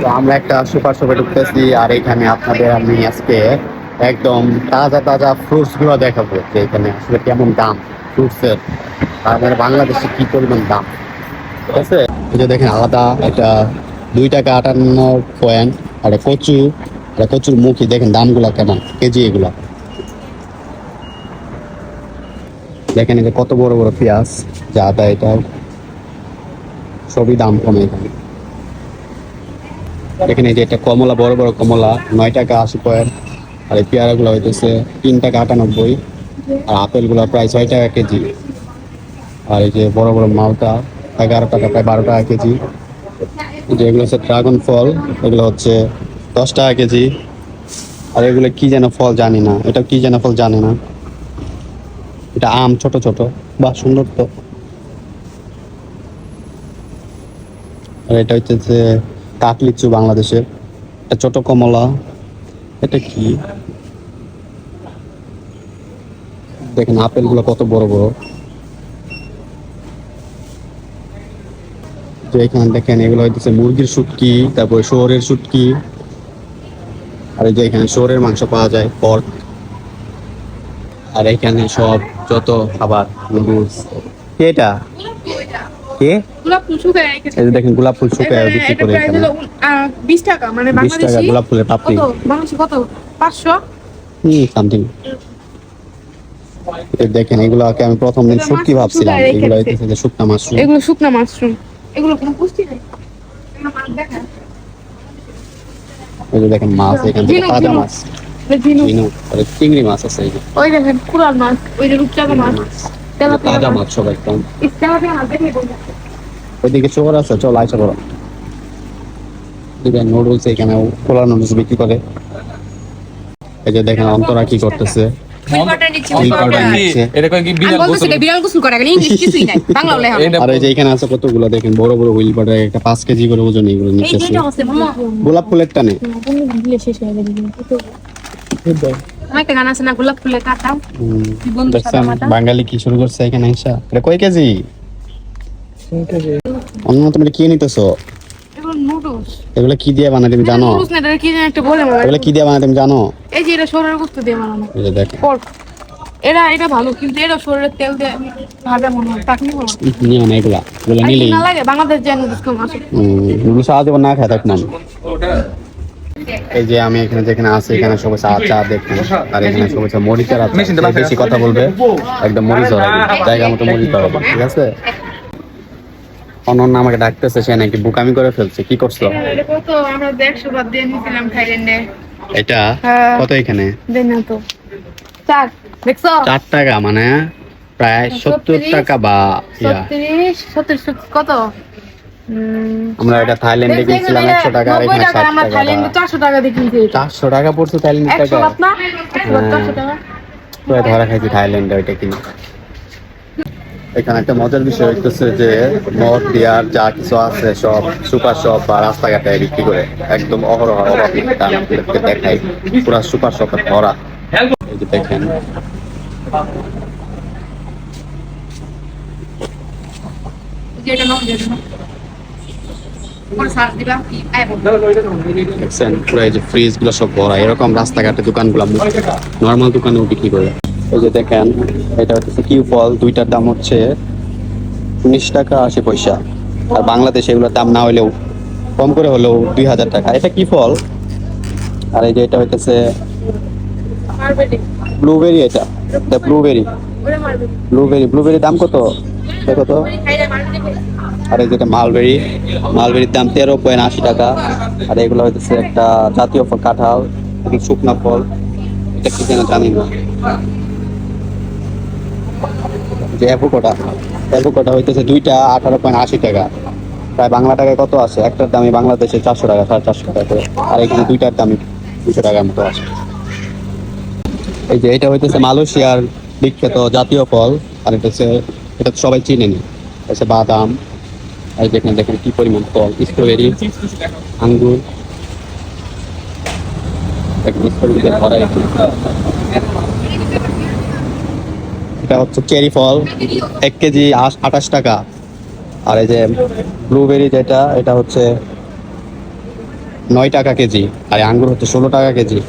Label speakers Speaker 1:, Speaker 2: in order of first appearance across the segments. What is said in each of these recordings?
Speaker 1: তো আমরা একটা সুপার শপে ঢুকতেছি আর এখানে আপনাদের আমি আজকে একদম তাজা তাজা ফ্রুটসগুলো দেখাবো যে এখানে আসলে কেমন দাম ফ্রুটসের আর মানে বাংলাদেশে কি পরিমাণ দাম। ঠিক আছে? এটা দেখেন আলাদা এটা দুই টাকা আটান্ন পয়েন্ট আর কচু এটা কচুর মুখি, দেখেন দামগুলো কেমন, কেজি এগুলা। দেখেন এটা কত বড় বড় পেঁয়াজ, যা আদা এটা সবই দাম কমে এখানে এখানে যে একটা কমলা, বড় বড় কমলা, নয় টাকা আশি পয়েন্ট। আর এই পেয়ারাগুলো হইতেছে তিন টাকা আটানব্বই। আর আপেলগুলো প্রায় ছয় টাকা কেজি। আর এই যে বড় বড় মালটা এগারো টাকা প্রায় বারো টাকা কেজি। এই যে এগুলো হচ্ছে ড্রাগন ফল, এগুলো হচ্ছে দশ টাকা কেজি। আর এগুলো কি যেন ফল জানি না। এটা কি যেন ফল জানি না। এটা আম, ছোট ছোট। বা সুন্দর তো। আর এটা হচ্ছে কাকলিচু বাংলাদেশের। এটা ছোট কমলা। এটা কি? দেখেন আপেলগুলো কত বড় বড়। যে এখানে দেখেন, এগুলো হইতেছে মুরগির শুটকি, তারপরে শুয়োরের শুটকি। আর এই যে এখানে শুয়োরের মাংস পাওয়া যায় পর্ক আর এখানে সব যত খাবার নুডলস এটা? কে?
Speaker 2: গোলাপ ফুল শুকায় রেখেছে।
Speaker 1: এই যে দেখেন গোলাপ ফুল শুকায় বিক্রি করে এখানে।
Speaker 2: হলো 20 টাকা মানে
Speaker 1: বিশ টাকা গোলাপ ফুলের পাপড়ি।
Speaker 2: কত? বাংলাদেশি কত? 500
Speaker 1: হুম সামথিং দেখেন এগুলোকে আমি প্রথম দিন শুটকি ভাবছিলাম এগুলো। হইতেছে যে শুকনা মাশরুম।
Speaker 2: এগুলো শুকনা মাশরুম। এগুলো কোনো পুষ্টি নেই। এগুলো মাছ দেখা।
Speaker 1: এই যে দেখেন মাছ এখান থেকে তাজা মাছ। চিংড়ি মাছ আছে
Speaker 2: ওই দেখেন কুরাল মাছ ওই যে রূপচাঁদা মাছ।
Speaker 1: তাজা
Speaker 2: মাছ
Speaker 1: মাছ সব একদম
Speaker 2: এই তেলাপিয়া মাছ দেখে বলব
Speaker 1: ওইদিকে চোর আছে চল আইসা বড় দেখেন নুডলস এখানে খোলা নুডলস বিক্রি করে। এই যে দেখেন অন্তরা কি করতেছে। তিল পাউডার নিচ্ছে
Speaker 3: এটা কয় কি বিড়াল গোসল?
Speaker 2: বিড়াল গোসল করে ইংলিশ কিছুই নাই বাংলা লেখা
Speaker 3: এটা
Speaker 1: আর এই যে এখানে আছে কতগুলো দেখেন বড় বড় হুইল পাউডার একটা পাঁচ কেজি করে ওজন এগুলো নিচ্ছে গোলাপ ফুলের টানে।
Speaker 2: হয়ে একটা গান আছে না গোলাপ ফুলের কাটা?
Speaker 1: দেখছেন বাঙালি কি শুরু করছে এখানে আইসা এটা কয় কেজি? অন্য তুমি কি নিতেছো?
Speaker 2: এগুলো
Speaker 1: কি দিয়ে বানায় তুমি জানো?
Speaker 2: নুডলস না কি যেন একটা বলে
Speaker 1: এগুলো কি দিয়ে বানায় তুমি জানো?
Speaker 2: এই যে এটা শরীরের গোস্ত দিয়ে বানানো।
Speaker 1: এই যে দেখেন
Speaker 2: এরা এটা ভালো কিন্তু এটা শরীরের তেল দিয়ে মনে হয় তাকে নিবো না
Speaker 1: নিও না এগুলা এগুলো নিলেই।
Speaker 2: না লাগে? বাংলাদেশ যে নুডলস কম আছে
Speaker 1: না খায় থাকলাম এই যে আমি এখানে যেখানে আছি এখানে সবাই চা চা দেখি আর এখানে সবাই চা মরিচার আছে। বেশি কথা বলবে। একদম মরিচ হবে জায়গা মতো মরিচ হবে ঠিক আছে? অনন্য আমাকে ডাকতেছে সে নাকি বুকামি করে ফেলছে। কি করছ?
Speaker 2: এটা কত আমরা দেড়শো বাদ দিয়ে নিয়েছিলাম থাইল্যান্ডে
Speaker 1: এটা
Speaker 2: হ্যাঁ।
Speaker 1: কত এখানে?
Speaker 2: দেন না তো। চার
Speaker 1: টাকা মানে প্রায় সত্তর টাকা বা
Speaker 2: কত?
Speaker 1: আমরা এটা থাইল্যান্ডে কিনছিলাম একশো টাকা আর এখানে
Speaker 2: টাকা, আমরা
Speaker 1: টাকা
Speaker 2: থাইল্যান্ডে চারশো টাকা দিয়ে কিনছি
Speaker 1: টাকা পড়ছে থাইল্যান্ড টাকা।
Speaker 2: বাদ না? একশো বাদ
Speaker 1: হ্যাঁ।
Speaker 2: চারশো টাকা।
Speaker 1: তো ধরা খাইছি থাইল্যান্ডে ওইটা কিনে। এখানে একটা মজার বিষয় হচ্ছে যে মদ বিয়ার যা কিছু আছে সব সুপার শপ বা রাস্তাঘাটে বিক্রি করে একদম অহরহ অভাব দেখাই পুরা সুপার শপে ভরা। এই যে দেখেন।
Speaker 2: যেটা নাও যেটা নাও পরে সার্চ দিবা কি আয় বল
Speaker 1: দেখছেন পুরো এই যে ফ্রিজগুলো সব ভরা এরকম রাস্তাঘাটে দোকানগুলো নর্মাল দোকানেও বিক্রি করে। এই যে দেখেন এটা হচ্ছে কিউ ফল দুইটার দাম হচ্ছে উনিশ টাকা আশি পয়সা। আর বাংলাদেশে এগুলোর দাম না হলেও কম করে হলেও দুই হাজার টাকা। এটা কি ফল আর এই যে এটা হইতেছে ব্লুবেরি এটা ব্লুবেরি ব্লুবেরি ব্লুবেরি দাম কত? কত? আর এই যেটা মালবেরি, মালবেরির দাম তেরো পয়েন্ট আশি টাকা। আর এগুলো হইতেছে একটা জাতীয় ফল, কাঁঠাল শুকনা ফল। এটা কি যেন জানি না। যে অ্যাভোকাডা অ্যাভোকাডা হইতেছে দুইটা আঠারো পয়েন্ট আশি টাকা। প্রায় বাংলা টাকায় কত আছে? একটার দামে বাংলাদেশে চারশো টাকা, সাড়ে চারশো টাকা করে। আর এখানে দুইটার দামে দুশো টাকার মতো আছে। এই যে এটা হইতেছে মালয়েশিয়ার বিখ্যাত জাতীয় ফল। আর এটা হচ্ছে, এটা সবাই চিনেনি। হচ্ছে বাদাম। আর যেখানে দেখেন কি পরিমাণ ফল স্ট্রবেরি আঙ্গুর দেখেন। এটা হচ্ছে চেরি ফল, এক কেজি আঠাশ টাকা। আর এই যে ব্লুবেরি যেটা, এটা হচ্ছে নয় টাকা কেজি। আর আঙ্গুর হচ্ছে ষোলো টাকা কেজি।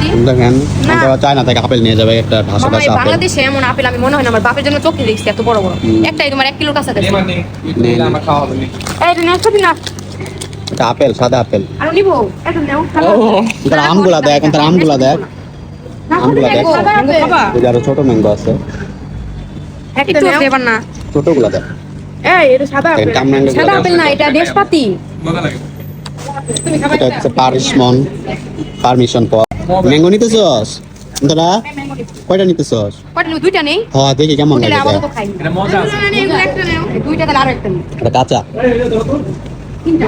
Speaker 4: নাশপাতি
Speaker 1: দেখেন
Speaker 4: না।
Speaker 1: আমরা চায়না থেকে আপেল নিয়ে যাবে একটা ভাষা ভাষা আপেল।
Speaker 4: বাংলাদেশে এমন আপেল আমি মনে হয় না আমার বাপের জন্য চোখে দেখছি এত বড় বড়।
Speaker 1: হুম।
Speaker 4: একটাই তোমার এক কিলোর কাছাকাছি
Speaker 1: নে, নে।
Speaker 4: এই এটা নাশপাতি না।
Speaker 1: এটা আপেল সাদা আপেল।
Speaker 4: আর নিবো? এটা নাও
Speaker 1: তার আমগুলা দেখ এখন তার আমগুলা দেখ। আমগুলা দেখ এই আরও ছোট ম্যাঙ্গো আছে।
Speaker 4: একটু না।
Speaker 1: ছোটগুলা দেখ।
Speaker 4: এই এটা সাদা
Speaker 1: দেখেন
Speaker 4: সাদা আপেল না এটা
Speaker 1: হচ্ছে পারিশমন পারমিশন ম্যাঙ্গো নিতেছস তোরা কয়টা নিতেছস
Speaker 4: কয়টা নিব? দুইটা নেই।
Speaker 1: হ্যাঁ দেখি কেমন লাগে। দেখ।
Speaker 4: খাই। এটা মজা আছে। একটা নেও দুইটা তাহলে আরও একটা নিই
Speaker 1: এটা কাঁচা।
Speaker 4: তিনটা।